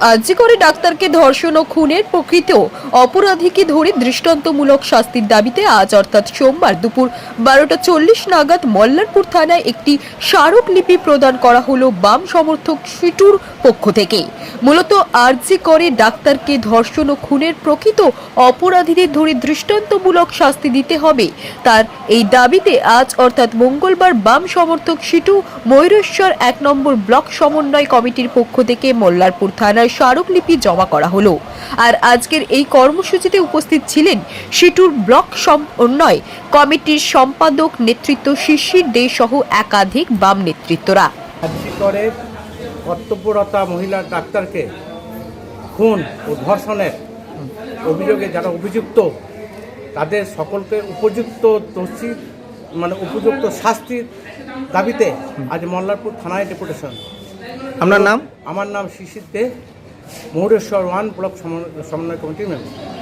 আর্জি করে ডাক্তারকে ধর্ষণ ও খুনের প্রকৃত অপরাধীকে ধরে দৃষ্টান্তমূলক শাস্তির দাবিতে আজ, অর্থাৎ সোমবার দুপুর বারোটা চল্লিশ নাগাদ মল্লারপুর থানায় একটি স্মারকলিপি প্রদান করা হলো বাম সমর্থক সিটুর পক্ষ থেকে। মূলত আর্জি করে ডাক্তারকে ধর্ষণ ও খুনের প্রকৃত অপরাধীদের ধরে দৃষ্টান্তমূলক শাস্তি দিতে হবে। তার এই দাবিতে আজ, অর্থাৎ মঙ্গলবার, বাম সমর্থক সিটু ময়ূরেশ্বর এক নম্বর ব্লক সমন্বয় কমিটির পক্ষ থেকে মোল্লারপুর থানায় স্মারকলিপি জমা করা হলো। আর আজকের এই কর্মসূচিতে উপস্থিত ছিলেন সিটুর ব্লক সমন্বয় কমিটির সম্পাদক নেতৃত্ব শিশির দে সহ একাধিক বাম নেতৃত্বরা। কর্তব্যরতা মহিলা ডাক্তারকে খুন ও ধর্ষণের অভিযোগে যারা অভিযুক্ত তাদের সকলকে উপযুক্ত দোষী মানে উপযুক্ত শাস্তির দাবিতে আজ মল্লারপুর থানায় ডেপুটেশন। আপনার নাম? আমার নাম শিশির দে। মহুরেশ্বর ওয়ান ব্লক সমন্বয় কমিটির মেম্বার।